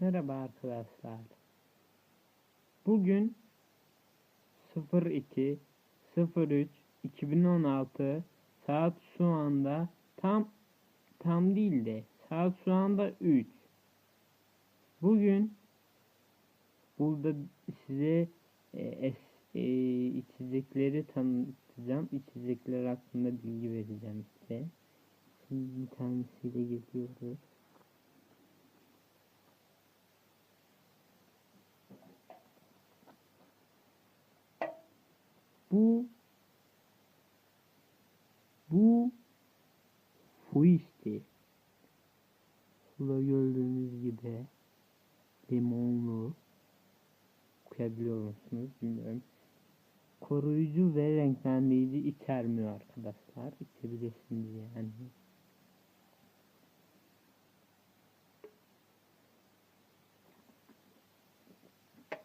Merhaba arkadaşlar. Bugün 02 03 2016 saat şu anda tam tam değil de saat şu anda 3. Bugün burada size e, es, e, içecekleri tanıtacağım. İçecekler hakkında bilgi vereceğim size. Şimdi bir tanesiyle geliyoruz. Bu bu fuisti. Burada gördüğünüz gibi limonlu okuyabiliyor musunuz bilmiyorum. Koruyucu ve renklendiриci içermiyor arkadaşlar. İçebilirsiniz yani.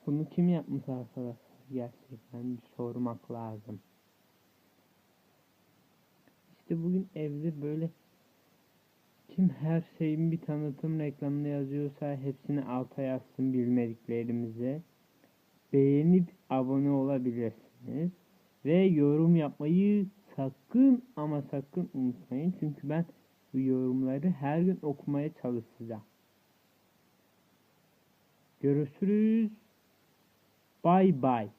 Bunu kim yapmış arkadaşlar? Gerçekten bir sormak lazım. İşte bugün evde böyle kim her şeyin bir tanıtım reklamını yazıyorsa hepsini alta yazsın bilmediklerimize. Beğenip abone olabilirsiniz. Ve yorum yapmayı sakın ama sakın unutmayın. Çünkü ben bu yorumları her gün okumaya çalışacağım. Görüşürüz. Bye bye.